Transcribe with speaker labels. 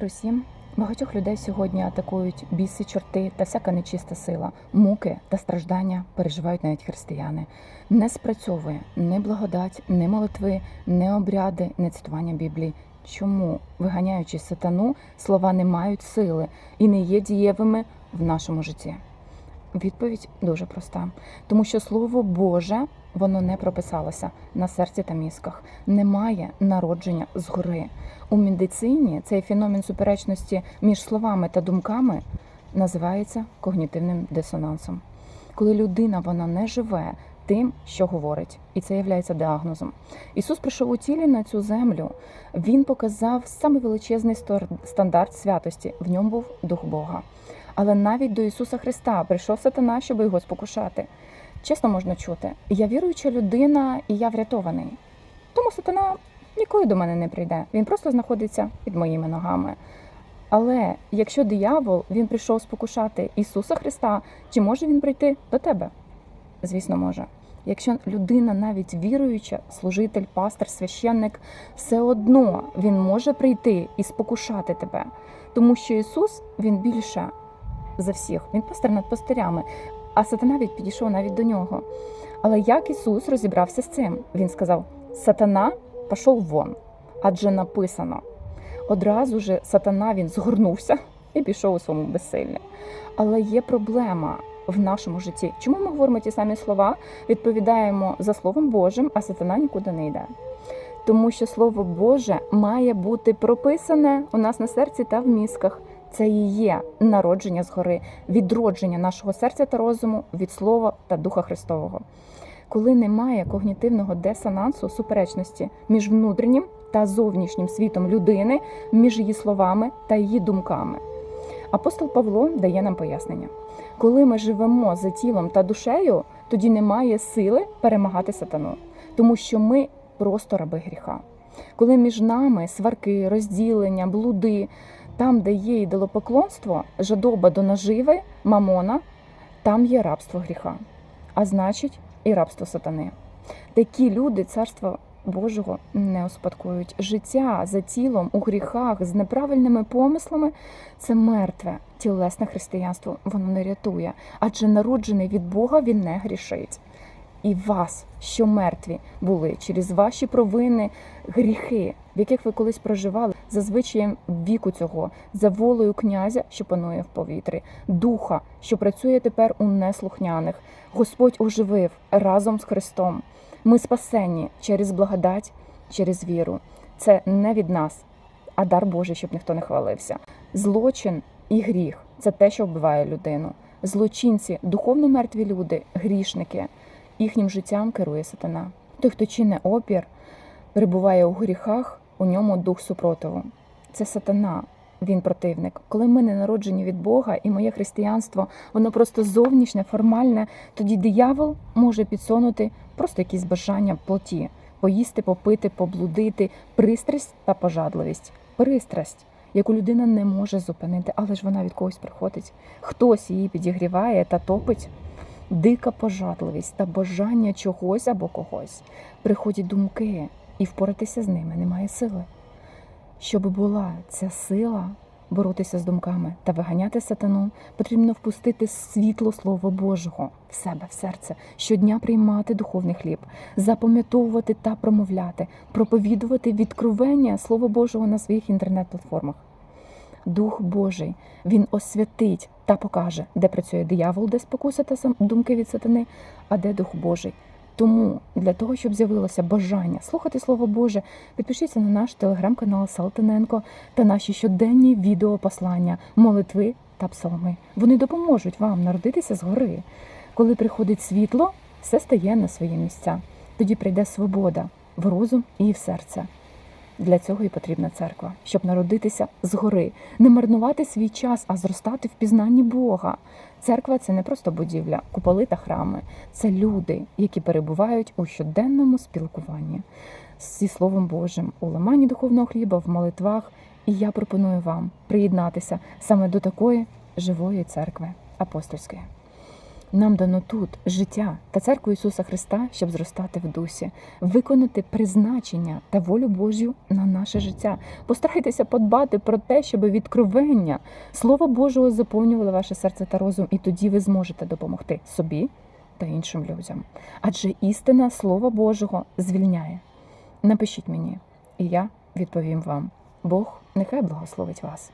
Speaker 1: Росім багатьох людей сьогодні атакують біси, чорти та всяка нечиста сила, муки та страждання переживають навіть християни. Не спрацьовує ні благодать, ні молитви, ні обряди, ні цитування Біблії. Чому, виганяючи сатану, слова не мають сили і не є дієвими в нашому житті? Відповідь дуже проста, тому що слово Боже воно не прописалося на серці та мізках, немає народження згори. У медицині цей феномен суперечності між словами та думками називається когнітивним дисонансом. Коли людина вона не живе тим, що говорить, і це є діагнозом. Ісус прийшов у тілі на цю землю. Він показав самий величезний стандарт святості. В ньому був дух Бога. Але навіть до Ісуса Христа прийшов сатана, щоб його спокушати. Чесно можна чути, я віруюча людина і я врятований. Тому сатана ніколи до мене не прийде. Він просто знаходиться під моїми ногами. Але якщо диявол він прийшов спокушати Ісуса Христа, чи може він прийти до тебе? Звісно, може. Якщо людина навіть віруюча, служитель, пастор, священник, все одно він може прийти і спокушати тебе, тому що Ісус він більше за всіх. Він пастир над пастирями, а сатана від підійшов навіть до нього. Але як Ісус розібрався з цим? Він сказав: Сатана пішов вон, адже написано. Одразу же сатана він згорнувся і пішов у своєму безсиллі. Але є проблема в нашому житті. Чому ми говоримо ті самі слова, відповідаємо за Словом Божим, а сатана нікуди не йде? Тому що Слово Боже має бути прописане у нас на серці та в мізках. Це і є народження згори, відродження нашого серця та розуму від Слова та Духа Христового. Коли немає когнітивного дисонансу, суперечності між внутрішнім та зовнішнім світом людини, між її словами та її думками. Апостол Павло дає нам пояснення: коли ми живемо за тілом та душею, тоді немає сили перемагати сатану, тому що ми просто раби гріха. Коли між нами сварки, розділення, блуди, там, де є ідолопоклонство, жадоба до наживи, мамона, там є рабство гріха, а значить, і рабство сатани. Такі люди царства Божого не успадкують. Життя за тілом у гріхах з неправильними помислами це мертве тілесне християнство. Воно не рятує, адже народжений від Бога він не грішить. І вас, що мертві були через ваші провини, гріхи, в яких ви колись проживали, за звичаєм віку цього, за волею князя, що панує в повітрі, духа, що працює тепер у неслухняних. Господь оживив разом з Христом. Ми спасені через благодать, через віру. Це не від нас, а дар Божий, щоб ніхто не хвалився. Злочин і гріх це те, що вбиває людину. Злочинці, духовно мертві люди, грішники. Їхнім життям керує сатана. Той, хто чинне опір, перебуває у гріхах, у ньому дух супротиву. Це сатана, він противник. Коли ми не народжені від Бога, і моє християнство, воно просто зовнішнє, формальне, тоді диявол може підсунути просто якісь бажання плоті, поїсти, попити, поблудити, пристрасть та пожадливість. Пристрасть, яку людина не може зупинити, але ж вона від когось приходить. Хтось її підігріває та топить. Дика пожадливість та бажання чогось або когось. Приходять думки, і впоратися з ними немає сили. Щоб була ця сила боротися з думками та виганяти сатану, потрібно впустити світло Слова Божого в себе, в серце, щодня приймати духовний хліб, запам'ятовувати та промовляти, проповідувати відкровення Слова Божого на своїх інтернет-платформах. Дух Божий він освятить та покаже, де працює диявол, де спокуса та думки від сатани, а де Дух Божий. Тому для того, щоб з'явилося бажання слухати Слово Боже, підпишіться на наш телеграм-канал Салтиненко та наші щоденні відеопослання, молитви та псалми. Вони допоможуть вам народитися згори. Коли приходить світло, все стає на свої місця. Тоді прийде свобода в розум і в серце. Для цього і потрібна церква, щоб народитися згори, не марнувати свій час, а зростати в пізнанні Бога. Церква це не просто будівля, куполи та храми, це люди, які перебувають у щоденному спілкуванні зі Словом Божим, у ламанні духовного хліба, в молитвах. І я пропоную вам приєднатися саме до такої живої церкви апостольської. Нам дано тут життя та церкву Ісуса Христа, щоб зростати в дусі, виконати призначення та волю Божю на наше життя. Постарайтеся подбати про те, щоб відкровення Слова Божого заповнювало ваше серце та розум, і тоді ви зможете допомогти собі та іншим людям. Адже істина Слова Божого звільняє. Напишіть мені, і я відповім вам. Бог нехай благословить вас.